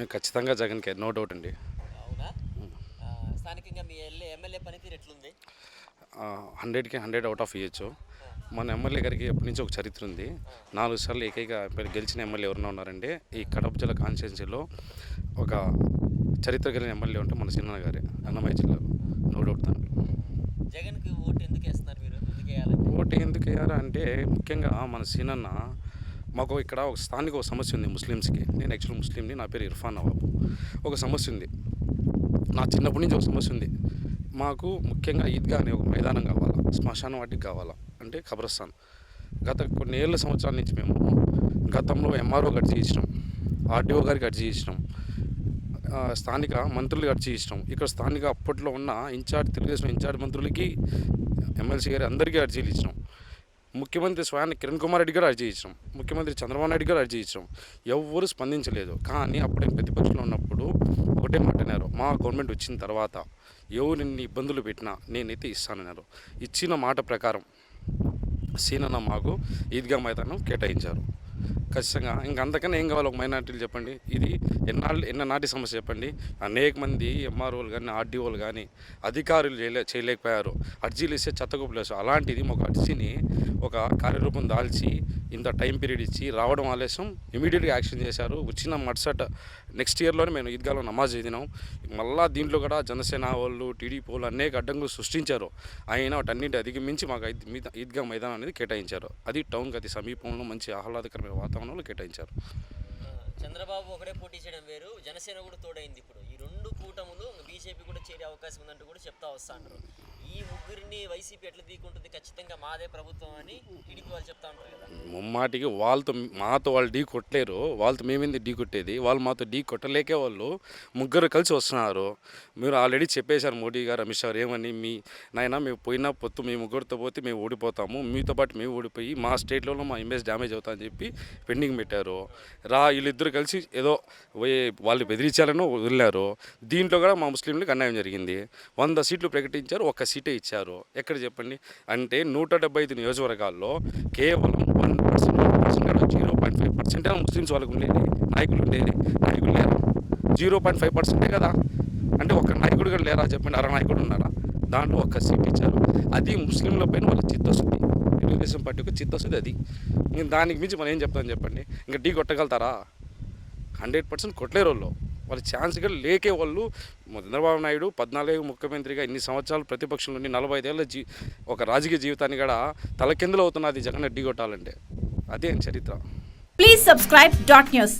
మేము ఖచ్చితంగా జగన్కే no doubt అండి. స్థానికంగా మీ ఎల్ఏ ఎమ్మెల్యే పనితీరు ఎట్లుంది? హండ్రెడ్కి హండ్రెడ్ అవుట్ ఆఫ్ ఇవ్వచ్చు మన ఎమ్మెల్యే గారికి ఎప్పటి నుంచి ఒక చరిత్ర ఉంది. నాలుగు సార్లు ఏకైక గెలిచిన ఎమ్మెల్యే ఎవరైనా ఉన్నారంటే ఈ కడప జిల్లా కాన్స్టిట్యున్సీలో ఒక చరిత్ర కలిగిన ఎమ్మెల్యే ఉంటే మన సిన్న గారే అన్నమయ్య జిల్లాలో నో డౌట్ దాంట్లో జగన్కి ఓటు ఎందుకు వేస్తున్నారు మీరు? ఎందుకు వేయాలని ఓటు ఎందుకు వేయాలి అంటే ముఖ్యంగా మన సీనన్న మాకు ఇక్కడ ఒక స్థానిక ఒక సమస్య ఉంది ముస్లిమ్స్కి. నేను యాక్చువల్ ముస్లింని నా పేరు ఇర్ఫాన్ నవాబు. ఒక సమస్య ఉంది. నా చిన్నప్పటి నుంచి ఒక సమస్య ఉంది. మాకు ముఖ్యంగా ఈద్గా అనే ఒక మైదానం కావాలా శ్మశానం వాటికి కావాలా అంటే ఖబరస్థాన్. గత కొన్ని ఏళ్ళ సంవత్సరాల నుంచి మేము గతంలో ఎంఆర్ఓ గడిచి ఇచ్చినాం ఆర్డీఓ గారికి అర్జీ ఇచ్చినాం స్థానిక మంత్రులు అర్జీ ఇచ్చినాం ఇక్కడ స్థానిక అప్పట్లో ఉన్న ఇన్ఛార్జ్ తెలుగుదేశం ఇన్ఛార్జ్ మంత్రులకి ఎమ్మెల్సీ గారి అందరికీ అర్జీలు ఇచ్చినాం ముఖ్యమంత్రి స్వయాన్ని కిరణ్ కుమార్ రెడ్డి గారు అర్జీ ఇచ్చాం ముఖ్యమంత్రి చంద్రబాబు నాయుడు గారు అర్జీ ఇచ్చాం ఎవ్వరు స్పందించలేదు. కానీ అప్పుడే ప్రతిపక్షంలో ఉన్నప్పుడు ఒకటే మాట అన్నారు. మా గవర్నమెంట్ వచ్చిన తర్వాత ఎవరు ఇబ్బందులు పెట్టినా నేనైతే ఇస్తానన్నారు ఇచ్చిన మాట ప్రకారం సీనన్న మాకు ఈద్గా మైదానం కేటాయించారు. ఖచ్చితంగా. ఇంకా అంతకన్నా ఏం కావాలి? ఒక మైనార్టీలు చెప్పండి. ఇది ఎన్నాళ్ళు ఎన్న నాటి సమస్య చెప్పండి. అనేక మంది ఎంఆర్ఓలు కానీ ఆర్డీఓలు కానీ అధికారులు చేయలే చేయలేకపోయారు. అర్జీలు ఇస్తే చెత్తగొప్పలేసు అలాంటిది ఒక అర్జీని ఒక కార్యరూపం దాల్చి ఇంత టైం పీరియడ్ ఇచ్చి రావడం ఆలస్యం. ఇమీడియట్గా యాక్షన్ చేశారు. వచ్చిన మట్సట్ నెక్స్ట్ ఇయర్లోనే మేము ఈద్గాలో నమాజ్ చదివినాం. మళ్ళా దీంట్లో కూడా జనసేన వాళ్ళు టీడీపీ వాళ్ళు అనేక అడ్డంకులు సృష్టించారు. అయినా వాటన్నింటి అధిగమించి మాకు ఈద్గా మైదానం అనేది కేటాయించారు. అది టౌన్కి అతి సమీపంలో మంచి ఆహ్లాదకరమైన భవనంలో కేటాయించారు. చంద్రబాబు ఒకడే పోటీ చేయడం వేరు జనసేన కూడా తోడైంది ఇప్పుడు. ఈ రెండు కూటములు బీజేపీ కూడా చేరే అవకాశం ఉందంటూ కూడా చెప్తా వస్తా అంటారు. ఈ ముగ్గురిని వైసీపీ ఎట్లా తీకుంటుంది ఖచ్చితంగా మాదే ప్రభుత్వం అని టీడీపీ వాళ్ళు చెప్తా ఉంటారు కదా. ముమ్మాటికి వాళ్ళతో మాతో వాళ్ళు ఢీ కొట్టలేరు. వాళ్ళతో మేమేంది ఢీ కొట్టేది? వాళ్ళు మాతో ఢీ కొట్టలేకే వాళ్ళు ముగ్గురు కలిసి వస్తున్నారు. మీరు ఆల్రెడీ చెప్పేశారు మోడీ గారు అమిత్ షా ఏమని మీ నాయన మేము పోయినా పొత్తు మీ ముగ్గురితో పోతే మేము ఓడిపోతాము. మీతో పాటు మేము ఓడిపోయి మా స్టేట్లో మా ఇమేజ్ డ్యామేజ్ అవుతా అని చెప్పి పెండింగ్ పెట్టారు. రా వీళ్ళిద్దరు కలిసి ఏదో వాళ్ళు బెదిరించాలని వదిలేరు దీంట్లో కూడా మా ముస్లింలకు అన్యాయం జరిగింది. వంద సీట్లు ప్రకటించారు. ఒక్క సీట్ ఇచ్చారు. ఎక్కడ చెప్పండి? అంటే నూట డెబ్బై ఐదు నియోజకవర్గాల్లో కేవలం one percent one percent zero point five percent Muslims వాళ్ళకు ఉండేది నాయకులు ఉండేది నాయకులు లేరా. జీరో పాయింట్ ఫైవ్ పర్సెంటే కదా? అంటే ఒక నాయకుడు కూడా లేరా చెప్పండి? అర నాయకుడు ఉన్నారా? దాంట్లో ఒక్క సీట్ ఇచ్చారు. అది ముస్లింల పైన వాళ్ళ చిత్తశుద్ధి. తెలుగుదేశం పార్టీ చిత్తశుద్ధి అది. ఇంకా దానికి మించి మనం ఏం చెప్తాను చెప్పండి? ఇంకా ఢీ కొట్టగలుగుతారా? హండ్రెడ్ పర్సెంట్ కొట్టలేరు వాళ్ళు. వాళ్ళ ఛాన్స్ కూడా లేకే వాళ్ళు చంద్రబాబు నాయుడు పద్నాలుగు ముఖ్యమంత్రిగా ఇన్ని సంవత్సరాలు ప్రతిపక్షం నుండి నలభై ఐదేళ్ళ జీ ఒక రాజకీయ జీవితాన్ని కూడా తలకిందులు అవుతున్నది జగన్ ఢీ కొట్టాలంటే. అదే చరిత్ర. Please subscribe dot news